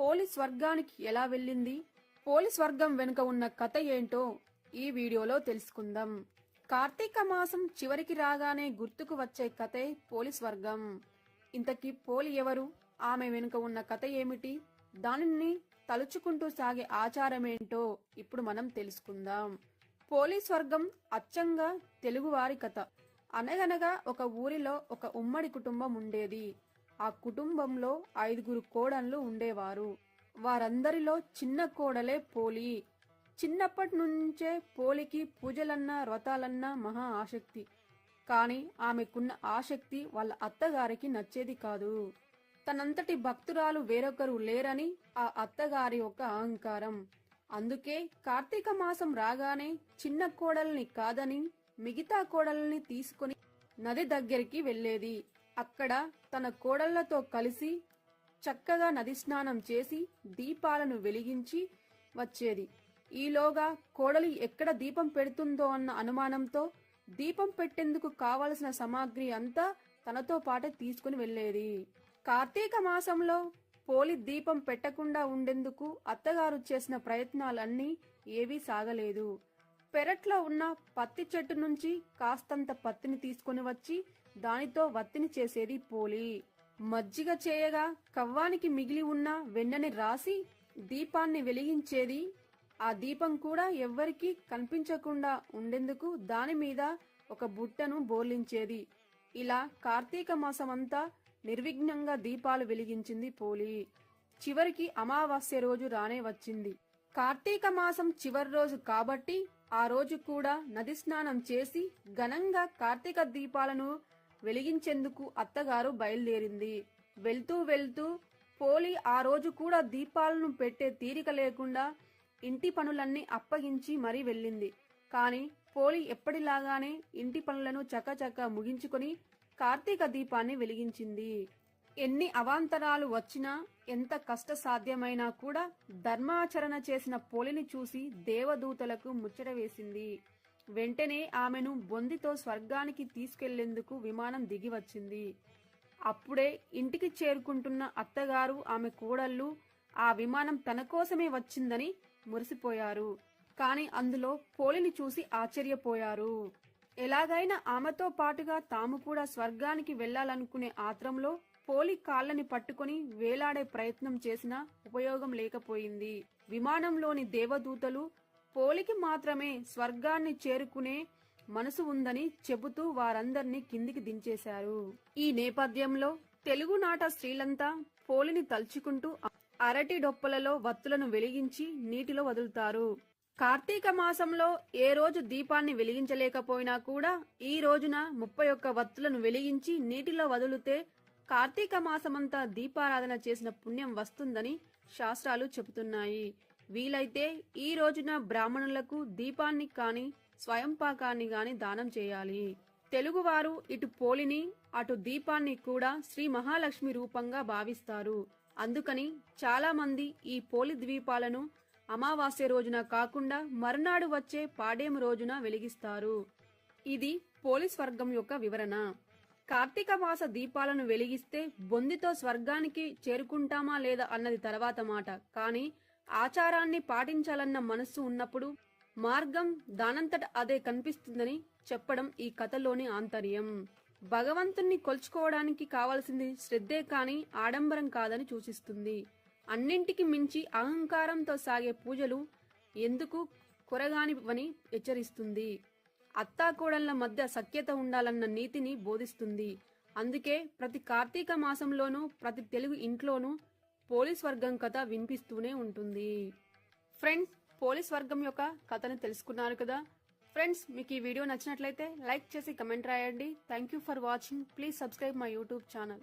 Police వర్గానికి ఎలా వెళ్ళింది? పోలీస్ వర్గం వెనుక ఉన్న కథ ఏంటో ఈ వీడియోలో తెలుసుకుందాం. కార్తీక మాసం చివరికి రాగానే గుర్తుకు వచ్చే కథే పోలీస్ వర్గం. ఇంతకీ పోలి ఎవరు? ఆమె వెనుక ఉన్న కథ ఏమిటి? దానిని తలుచుకుంటూ సాగే ఆచారమేంటో ఇప్పుడు మనం తెలుసుకుందాం. పోలీస్ వర్గం అచ్చంగా తెలుగువారి కథ. అనగనగా ఒక ఊరిలో ఒక ఉమ్మడి కుటుంబం ఉండేది. ఆ కుటుంబంలో ఐదుగురు కోడన్లు ఉండేవారు. వారందరిలో చిన్న కోడలే పోలి చిన్నప్పటి నుంచే పోలికి పూజలన్నా వ్రతాలన్నా మహా ఆసక్తి. కాని ఆమెకున్న ఆసక్తి వాళ్ళ అత్తగారికి నచ్చేది కాదు. తనంతటి భక్తురాలు వేరొకరు లేరని ఆ అత్తగారి ఒక అహంకారం. అందుకే కార్తీక మాసం రాగానే చిన్న కోడల్ని కాదని మిగతా కోడల్ని తీసుకుని నది దగ్గరికి వెళ్ళేది అక్కడ తన కోడళ్ళతో కలిసి చక్కగా నది స్నానం చేసి దీపాలను వెలిగించి వచ్చేది. ఈలోగా కోడలి ఎక్కడ దీపం పెడుతుందో అన్న అనుమానంతో దీపం పెట్టేందుకు కావలసిన సామాగ్రి అంతా తనతో పాటే తీసుకుని వెళ్ళేది కార్తీక మాసంలో పోలి దీపం పెట్టకుండా ఉండేందుకు అత్తగారు చేసిన ప్రయత్నాలన్నీ ఏవీ సాగలేదు. పెరట్లో ఉన్న పత్తి చెట్టు నుంచి కాస్తంత పత్తిని తీసుకుని వచ్చి దానితో వత్తిని చేసేది పోలి. మజ్జిగ చేయగా కవ్వానికి మిగిలి ఉన్న వెన్నని రాసి దీపాన్ని వెలిగించేది. ఆ దీపం కూడా ఎవ్వరికీ కనిపించకుండా ఉండేందుకు దాని మీద ఒక బుట్టను బోర్లించేది. ఇలా కార్తీక మాసమంతా నిర్విఘ్నంగా దీపాలు వెలిగించింది పోలి. చివరికి అమావాస్య రోజు రానే వచ్చింది. కార్తీక మాసం చివరి రోజు కాబట్టి ఆ రోజు కూడా నది స్నానం చేసి ఘనంగా కార్తీక దీపాలను వెలిగించేందుకు అత్తగారు బయలుదేరింది. వెళ్తూ వెళ్తూ పోలి ఆ రోజు కూడా దీపాలను పెట్టే తీరిక లేకుండా ఇంటి పనులన్నీ అప్పగించి మరీ వెళ్ళింది. కాని పోలి ఎప్పటిలాగానే ఇంటి పనులను చకచక ముగించుకొని కార్తీక దీపాన్ని వెలిగించింది. ఎన్ని అవాంతరాలు వచ్చినా ఎంత కష్ట సాధ్యమైనా కూడా ధర్మాచరణ చేసిన పోలిని చూసి దేవదూతలకు ముచ్చట వేసింది. వెంటనే ఆమెను బొందితో స్వర్గానికి తీసుకెళ్ళేందుకు విమానం దిగి వచ్చింది అప్పుడే ఇంటికి చేరుకుంటున్న అత్తగారు ఆమె కోడళ్ళు ఆ విమానం తన కోసమే వచ్చిందని మురిసిపోయారు. కాని అందులో పోలిని చూసి ఆశ్చర్యపోయారు. ఎలాగైనా ఆమెతో పాటుగా తాము కూడా స్వర్గానికి వెళ్ళాలనుకునే ఆత్రంలో పోలి కాళ్ళని పట్టుకుని వేలాడే ప్రయత్నం చేసినా ఉపయోగం లేకపోయింది. విమానంలోని దేవదూతలు పోలికి మాత్రమే స్వర్గాన్ని చేరుకునే మనసు ఉందని చెబుతూ వారందర్నీ కిందికి దించేశారు. ఈ నేపథ్యంలో తెలుగునాట స్త్రీలంతా పోలిని తలుచుకుంటూ అరటి డొప్పలలో వత్తులను వెలిగించి నీటిలో వదులుతారు. కార్తీక మాసంలో ఏ రోజు దీపాన్ని వెలిగించలేకపోయినా కూడా ఈ రోజున ముప్పై ఒక్క వత్తులను వెలిగించి నీటిలో వదిలితే కార్తీక మాసమంతా దీపారాధన చేసిన పుణ్యం వస్తుందని శాస్త్రాలు చెబుతున్నాయి. వీలైతే ఈ రోజున బ్రాహ్మణులకు దీపాన్ని కాని స్వయంపాకాన్ని గాని దానం చేయాలి. తెలుగువారు ఇటు పోలిని అటు దీపాన్ని కూడా శ్రీ మహాలక్ష్మి రూపంగా భావిస్తారు. అందుకని చాలా మంది ఈ పోలి ద్వీపాలను అమావాస్య రోజున కాకుండా మరునాడు వచ్చే పాడేము రోజున వెలిగిస్తారు. ఇది పోలీస్ వర్గం యొక్క వివరణ. కార్తీక మాస దీపాలను వెలిగిస్తే బొందితో స్వర్గానికి చేరుకుంటామా లేదా అన్నది తర్వాత మాట. కానీ ఆచారాన్ని పాటించాలన్న మనస్సు ఉన్నప్పుడు మార్గం దానంతట అదే కనిపిస్తుందని చెప్పడం ఈ కథలోని ఆంతర్యం. భగవంతుణ్ణి కొలుచుకోవడానికి కావలసింది శ్రద్ధే కాని ఆడంబరం కాదని సూచిస్తుంది. అన్నింటికి మించి అహంకారంతో సాగే పూజలు ఎందుకు కొరగానివని హెచ్చరిస్తుంది. అత్తాకోడళ్ళ మధ్య సఖ్యత ఉండాలన్న నీతిని బోధిస్తుంది. అందుకే ప్రతి కార్తీక మాసంలోనూ ప్రతి తెలుగు ఇంట్లోనూ పోలీస్ వర్గం కథ వినిపిస్తూనే ఉంటుంది. ఫ్రెండ్స్ పోలీస్ వర్గం యొక్క కథను తెలుసుకున్నారు కదా? ఫ్రెండ్స్ మీకు ఈ వీడియో నచ్చినట్లయితే లైక్ చేసి కమెంట్ రాయండి. Thank you for watching please subscribe my YouTube channel